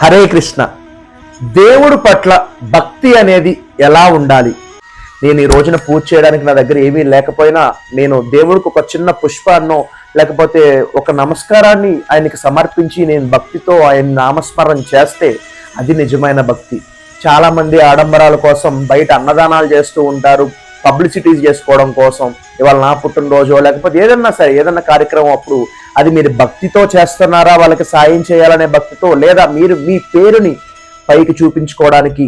హరే కృష్ణ. దేవుడు పట్ల భక్తి అనేది ఎలా ఉండాలి? నేను ఈ రోజున పూజ చేయడానికి నా దగ్గర ఏమీ లేకపోయినా నేను దేవుడికి ఒక చిన్న పుష్పాన్నో లేకపోతే ఒక నమస్కారాన్ని ఆయనకి సమర్పించి నేను భక్తితో ఆయన నామస్మరణ చేస్తే అది నిజమైన భక్తి. చాలామంది ఆడంబరాల కోసం బయట అన్నదానాలు చేస్తూ ఉంటారు. పబ్లిసిటీ చేసుకోవడం కోసం ఇవాళ నా పుట్టినరోజు లేకపోతే ఏదన్నా సరే ఏదన్నా కార్యక్రమం అప్పుడు అది మీరు భక్తితో చేస్తున్నారా? వాళ్ళకి సాయం చేయాలనే భక్తితో లేదా మీరు మీ పేరుని పైకి చూపించుకోవడానికి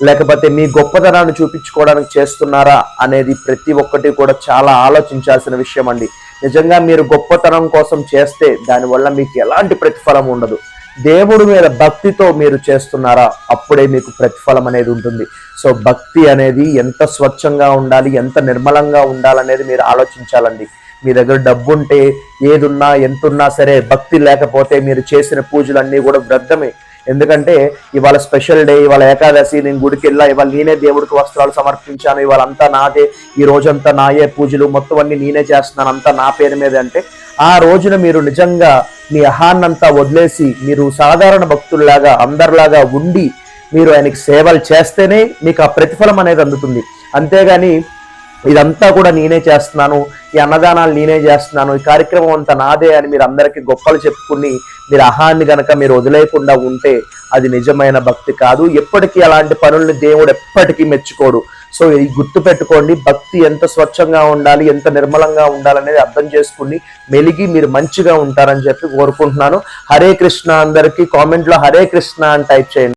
లేకపోతే మీ గొప్పతనాన్ని చూపించుకోవడానికి చేస్తున్నారా అనేది ప్రతి ఒక్కటి కూడా చాలా ఆలోచించాల్సిన విషయం అండి. నిజంగా మీరు గొప్పతనం కోసం చేస్తే దానివల్ల మీకు ఎలాంటి ప్రతిఫలం ఉండదు. దేవుడి మీద భక్తితో మీరు చేస్తున్నారా? అప్పుడే మీకు ప్రతిఫలం అనేది ఉంటుంది. సో భక్తి అనేది ఎంత స్వచ్ఛంగా ఉండాలి ఎంత నిర్మలంగా ఉండాలనేది మీరు ఆలోచించాలండి. మీ దగ్గర డబ్బు ఉంటే ఏదున్నా ఎంతున్నా సరే భక్తి లేకపోతే మీరు చేసిన పూజలన్నీ కూడా వ్యర్థమే. ఎందుకంటే ఇవాళ స్పెషల్ డే ఇవాళ ఏకాదశి నేను గుడికి వెళ్ళా ఇవాళ నేనే దేవుడికి వస్త్రాలు సమర్పించాను ఇవాళ అంతా నాదే ఈ రోజంతా నాయే పూజలు మొత్తం అన్ని నేనే చేస్తున్నాను అంతా నా పేరు మీద అంటే ఆ రోజున మీరు నిజంగా మీ అహాన్నంతా వదిలేసి మీరు సాధారణ భక్తుల్లాగా అందరిలాగా ఉండి మీరు ఆయనకి సేవలు చేస్తేనే మీకు ఆ ప్రతిఫలం అనేది అందుతుంది. అంతేగాని ఇదంతా కూడా నేనే చేస్తున్నాను ఈ అన్నదానాలు నేనే చేస్తున్నాను ఈ కార్యక్రమం అంతా నాదే అని మీరు అందరికీ గొప్పలు చెప్పుకుని మీరు అహాన్ని గనక మీరు వదిలేయకుండా ఉంటే అది నిజమైన భక్తి కాదు. ఎప్పటికీ అలాంటి పనుల్ని దేవుడు ఎప్పటికీ మెచ్చుకోడు. సో ఇది గుర్తు పెట్టుకోండి. భక్తి ఎంత స్వచ్ఛంగా ఉండాలి ఎంత నిర్మలంగా ఉండాలనేది అర్థం చేసుకుని మెలిగి మీరు మంచిగా ఉంటారని చెప్పి కోరుకుంటున్నాను. హరే కృష్ణ అందరికీ కామెంట్లో హరే కృష్ణ అని టైప్ చేయండి.